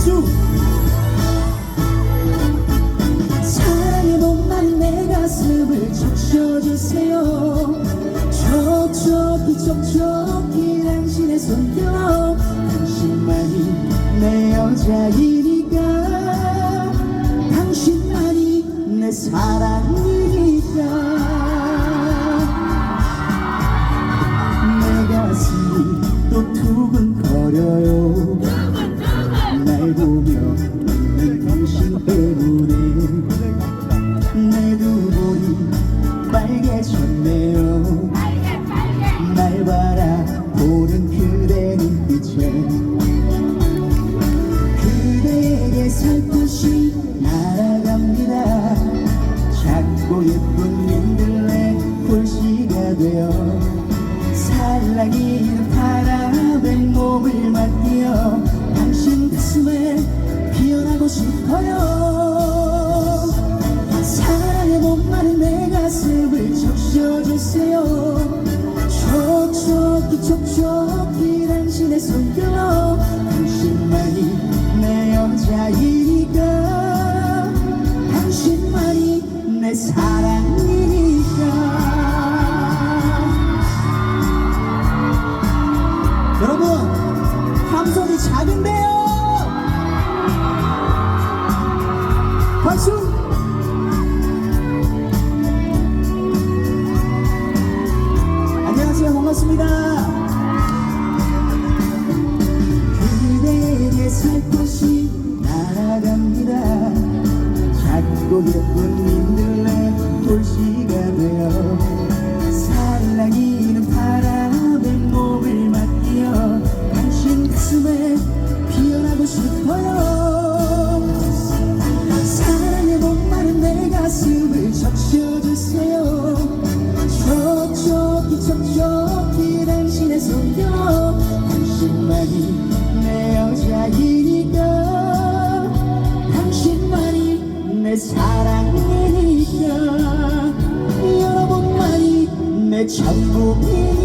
박수. 사랑의 목마른 내 가슴을 적셔주세요. 촉촉히 촉촉히 당신의 손길로 당신만이 내 여자이니까. 당신만이 내 사랑이니까. 내 가슴이 또 두근거려요 빨개 졌네요. 날 바라보는 그대 눈빛에. 그대에게 살포시 날아갑니다. 작고 예쁜 민들레 골시가 되어 살랑이는 바람에 몸을 맡겨 당신 가슴에 피어나고 싶어요 촉촉히 당신의 손길로 당신만이 내 여자이니까. 당신만이 내 사랑이니까. 여러분 함성이 작은데요 안녕하세요 반갑습니다. 그대에게 살포시 날아갑니다. 작고 예쁜 민들레 돌시 촉촉히 촉촉히 당신의 손길로 당신만이 내 여자이니까. 당신만이 내 사랑이니까. 여러분만이 내 전부이니까